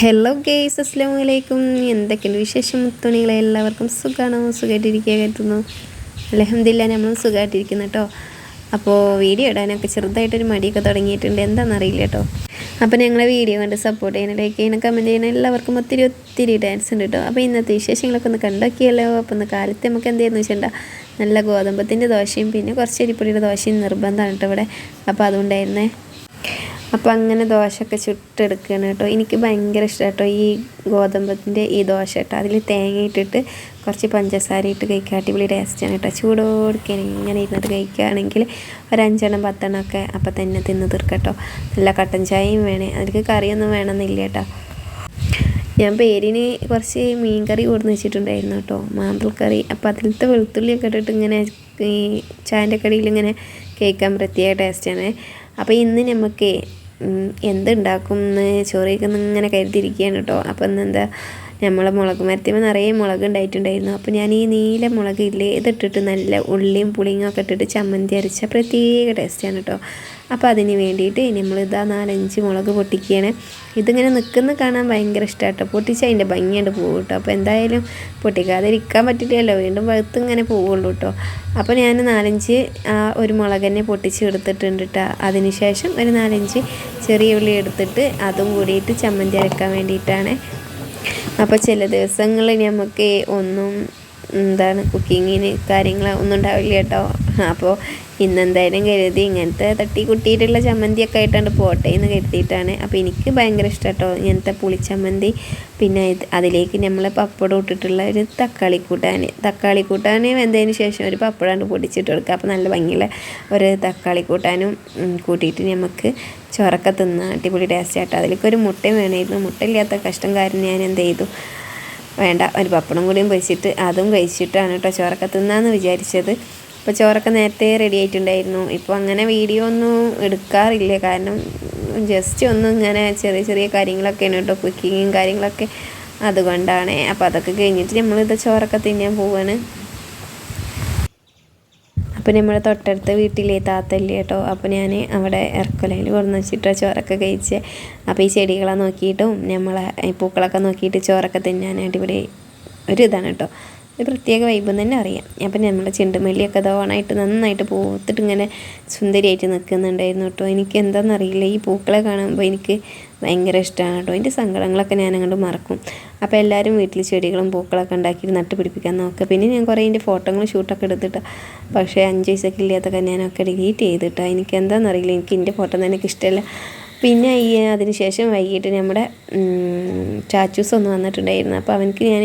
Hello guys അസ്ലാം വലൈക്കും എന്തൊക്കെയുണ്ട് വിശേഷം? തുണികളെ എല്ലാവർക്കും സുഖമാണോ സുഖമായിട്ടിരിക്കുക കരുതുന്നു അലഹമില്ല നമ്മളും സുഖമായിട്ടിരിക്കുന്നു കേട്ടോ. അപ്പോൾ വീഡിയോ ഇടാനൊക്കെ ചെറുതായിട്ടൊരു മടിയൊക്കെ തുടങ്ങിയിട്ടുണ്ട്. എന്താണെന്നറിയില്ല കേട്ടോ. അപ്പോൾ ഞങ്ങളെ വീഡിയോ കണ്ട് സപ്പോർട്ട് ചെയ്യണം ലൈക്ക് ചെയ്യണം കമന്റ് ചെയ്യണം. എല്ലാവർക്കും ഒത്തിരി ഒത്തിരി ഡാൻസ് ഉണ്ട് കേട്ടോ. അപ്പോൾ ഇന്നത്തെ വിശേഷങ്ങളൊക്കെ ഒന്ന് കണ്ടോക്കിയല്ലോ അപ്പോൾ ഒന്ന് കാലത്ത് നമുക്ക് എന്തെയെന്ന് വെച്ചിട്ടുണ്ടാ നല്ല ഗോതമ്പത്തിന്റെ ദോശയും പിന്നെ കുറച്ച് അരിപ്പൊടിയുടെ ദോശയും നിർബന്ധമാണ് കേട്ടോ ഇവിടെ. അപ്പോൾ അതുകൊണ്ടായിരുന്നേ അപ്പോൾ അങ്ങനെ ദോശയൊക്കെ ചുട്ടെടുക്കുകയാണ് കേട്ടോ. എനിക്ക് ഭയങ്കര ഇഷ്ടം കേട്ടോ ഈ ഗോതമ്പത്തിന്റെ ഈ ദോശ കേട്ടോ. അതിൽ തേങ്ങ ഇട്ടിട്ട് കുറച്ച് പഞ്ചസാര ഇട്ട് കഴിക്കുക അടിപൊളി ടേസ്റ്റാണ് കേട്ടോ. ചൂടോടുക്കാൻ ഇങ്ങനെ ഇരുന്നിട്ട് കഴിക്കുകയാണെങ്കിൽ ഒരു അഞ്ചെണ്ണം പത്തെണ്ണം ഒക്കെ അപ്പം തന്നെ തിന്ന് തീർക്കട്ടോ നല്ല കട്ടൻ ചായയും വേണേ. അതിലേക്ക് കറിയൊന്നും വേണമെന്നില്ല കേട്ടോ. ഞാൻ പേരിന് കുറച്ച് മീൻ കറി കൊടുന്ന് വെച്ചിട്ടുണ്ടായിരുന്നു കേട്ടോ. മാന്തൽ കറി. അപ്പോൾ അതിലത്തെ വെളുത്തുള്ളിയൊക്കെ ഇട്ടിട്ട് ഇങ്ങനെ ഈ ചായന്റെ കടിയിൽ ഇങ്ങനെ കേൾക്കാൻ പ്രത്യേക ടേസ്റ്റാണ് അപ്പോൾ ഇന്ന് നമുക്ക് എന്തുണ്ടാക്കും എന്ന് ചോറിയൊക്കെ ഇങ്ങനെ കരുതിയിരിക്കുകയാണ് കേട്ടോ അപ്പോൾ ഇന്നെന്താ നമ്മളെ മുളക് മരത്തിമ നിറയെ മുളക് ഉണ്ടായിട്ടുണ്ടായിരുന്നു. അപ്പോൾ ഞാൻ ഈ നീല മുളക് ഇല്ലേ ഇതിട്ടിട്ട് നല്ല ഉള്ളിയും പുളിയും ഒക്കെ ഇട്ടിട്ട് ചമ്മന്തി അരച്ച പ്രത്യേക ടേസ്റ്റാണ് കേട്ടോ അപ്പോൾ അതിന് വേണ്ടിയിട്ട് നമ്മൾ ഇതാ നാലഞ്ച് മുളക് പൊട്ടിക്കുകയാണ്. ഇതിങ്ങനെ നിൽക്കുന്ന കാണാൻ ഭയങ്കര ഇഷ്ടമാട്ടോ പൊട്ടിച്ച് അതിന്റെ ഭംഗിയുണ്ട് പോകും കേട്ടോ അപ്പോൾ എന്തായാലും പൊട്ടിക്കാതെ ഇരിക്കാൻ പറ്റില്ലല്ലോ. വീണ്ടും വഴുത്ത് ഇങ്ങനെ പോവുള്ളൂ കേട്ടോ അപ്പോൾ ഞാൻ നാലഞ്ച് ആ ഒരു മുളക് തന്നെ പൊട്ടിച്ച് എടുത്തിട്ടുണ്ട് കേട്ടോ അതിന് ശേഷം ഒരു നാലഞ്ച് ചെറിയ ഉള്ളി എടുത്തിട്ട് അതും കൂടിയിട്ട് ചമ്മന്തി അരക്കാൻ വേണ്ടിയിട്ടാണ് അപ്പോൾ ചില ദിവസങ്ങളിൽ നമുക്ക് ഒന്നും എന്താണ് കുക്കിങ്ങിന് കാര്യങ്ങൾ ഒന്നും ഉണ്ടാവില്ല കേട്ടോ. അപ്പോൾ ഇന്നെന്തായാലും കരുതി ഇങ്ങനത്തെ തട്ടി കുട്ടിയിട്ടുള്ള ചമ്മന്തിയൊക്കെ ആയിട്ടാണ് പോട്ടെ എന്ന് കരുതിയിട്ടാണ്. അപ്പോൾ എനിക്ക് ഭയങ്കര ഇഷ്ടം കേട്ടോ ഇങ്ങനത്തെ പുളിച്ചമ്മന്തി. പിന്നെ അതിലേക്ക് നമ്മൾ പപ്പടം ഇട്ടിട്ടുള്ള ഒരു തക്കാളി കൂട്ടാൻ തക്കാളി കൂട്ടാൻ വെന്തതിന് ശേഷം ഒരു പപ്പടമാണ് പൊടിച്ചിട്ട് കൊടുക്കുക. അപ്പോൾ നല്ല ഭംഗിയുള്ള ഒരു തക്കാളി കൂട്ടാനും കൂട്ടിയിട്ട് നമുക്ക് ചോറൊക്കെ തിന്നാം. അടിപൊളി ടേസ്റ്റ് ആട്ടോ. അതിലേക്ക് ഒരു മുട്ടയും വേണമായിരുന്നു. മുട്ട ഇല്ലാത്ത കഷ്ടം കാരണം ഞാൻ എന്ത് ചെയ്തു? വേണ്ട ഒരു പപ്പടം കൂടിയും പൊരിച്ചിട്ട് അതും കഴിച്ചിട്ടാണ് കേട്ടോ ചോറൊക്കെ തിന്നാന്ന് വിചാരിച്ചത്. അപ്പോൾ ചോറൊക്കെ നേരത്തെ റെഡി ആയിട്ടുണ്ടായിരുന്നു. ഇപ്പോൾ അങ്ങനെ വീഡിയോ ഒന്നും എടുക്കാറില്ല. കാരണം ജസ്റ്റ് ഒന്നും ഇങ്ങനെ ചെറിയ ചെറിയ കാര്യങ്ങളൊക്കെയാണ് കേട്ടോ കുക്കിങ്ങും കാര്യങ്ങളൊക്കെ അതുകൊണ്ടാണ്. അപ്പോൾ അതൊക്കെ കഴിഞ്ഞിട്ട് നമ്മളിത് ചോറൊക്കെ തിന്നാൻ പോവാണ്. അപ്പോൾ നമ്മുടെ തൊട്ടടുത്ത വീട്ടിലെ താത്തല്ലേ കേട്ടോ അപ്പോൾ ഞാൻ അവിടെ ഇറക്കലയിൽ കൊണ്ടു വെച്ചിട്ട് ചോറൊക്കെ കഴിച്ച് അപ്പോൾ ഈ ചെടികളെ നോക്കിയിട്ടും നമ്മളെ പൂക്കളൊക്കെ നോക്കിയിട്ട് ചോറൊക്കെ തിന്നാൻ അടിപൊളി ഒരു ഇതാണ് കേട്ടോ ഒരു പ്രത്യേക വൈബ് തന്നെ അറിയാം. അപ്പം നമ്മുടെ ചെണ്ടുമല്ലിയൊക്കെ ഓണായിട്ട് നന്നായിട്ട് പൂത്തിട്ട് ഇങ്ങനെ സുന്ദരിയായിട്ട് നിൽക്കുന്നുണ്ടായിരുന്നു കേട്ടോ. എനിക്ക് എന്താണെന്നറിയില്ല ഈ പൂക്കളെ കാണുമ്പോൾ എനിക്ക് ഭയങ്കര ഇഷ്ടമാണ് കേട്ടോ. എന്റെ സങ്കടങ്ങളൊക്കെ ഞാൻ അങ്ങോട്ട് മറക്കും. അപ്പോൾ എല്ലാവരും വീട്ടിൽ ചെടികളും പൂക്കളൊക്കെ ഉണ്ടാക്കിയിട്ട് നട്ട് പിടിപ്പിക്കാൻ നോക്കുക പിന്നെ ഞാൻ കുറേ എന്റെ ഫോട്ടോകളും ഷൂട്ടൊക്കെ എടുത്തിട്ട്. പക്ഷേ അഞ്ച് വയസ്സൊക്കെ ഇല്ലാത്തൊക്കെ ഞാനൊക്കെ ഡിലീറ്റ് ചെയ്തിട്ടാ. എനിക്ക് എന്താണെന്നറിയില്ല എനിക്ക് എന്റെ ഫോട്ടോ തന്നെ എനിക്ക് ഇഷ്ടമല്ല പിന്നെ ഈ അതിനുശേഷം വൈകിട്ട് നമ്മുടെ ചാച്ചൂസ് ഒന്ന് വന്നിട്ടുണ്ടായിരുന്നു. അപ്പോൾ അവനക്ക് ഞാൻ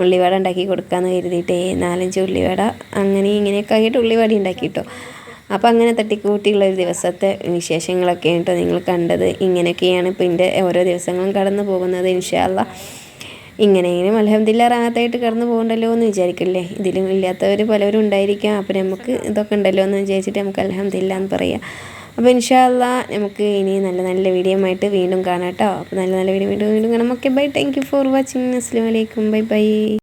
ഉള്ളിവട ഉണ്ടാക്കി കൊടുക്കാമെന്ന് കരുതിയിട്ടേ. നാലഞ്ച് ഉള്ളിവട അങ്ങനെ ഇങ്ങനെയൊക്കെ ആയിട്ട് ഉള്ളിവട ഉണ്ടാക്കി കേട്ടോ അപ്പോൾ അങ്ങനെ തട്ടിക്കൂട്ടിയുള്ള ഒരു ദിവസത്തെ വിശേഷങ്ങളൊക്കെ കേട്ടോ നിങ്ങൾ കണ്ടത്. ഇങ്ങനെയൊക്കെയാണ് ഇപ്പോൾ എന്റെ ഓരോ ദിവസങ്ങളും കടന്നു പോകുന്നത്. ഇൻഷാല്ല ഇങ്ങനെയെങ്കിലും അലഹമ്മദില്ല റാഹത്തായിട്ട് കടന്നു പോകണ്ടല്ലോ എന്ന് വിചാരിക്കില്ലേ? ഇതിലും ഇല്ലാത്തവർ പലവരും ഉണ്ടായിരിക്കാം അപ്പോൾ നമുക്ക് ഇതൊക്കെ ഉണ്ടല്ലോ എന്ന് വിചാരിച്ചിട്ട് നമുക്ക് അലഹമ്മദില്ല എന്ന് പറയാം. അപ്പോൾ ഇൻഷാല്ല നമുക്ക് ഇനി നല്ല നല്ല വീഡിയോ ആയിട്ട് വീണ്ടും കാണാം കേട്ടോ അപ്പോൾ നല്ല നല്ല വീഡിയോ വീണ്ടും വീണ്ടും കാണാം. Okay bye thank you for watching അസ്സാം വലൈക്കും ബൈ ബൈ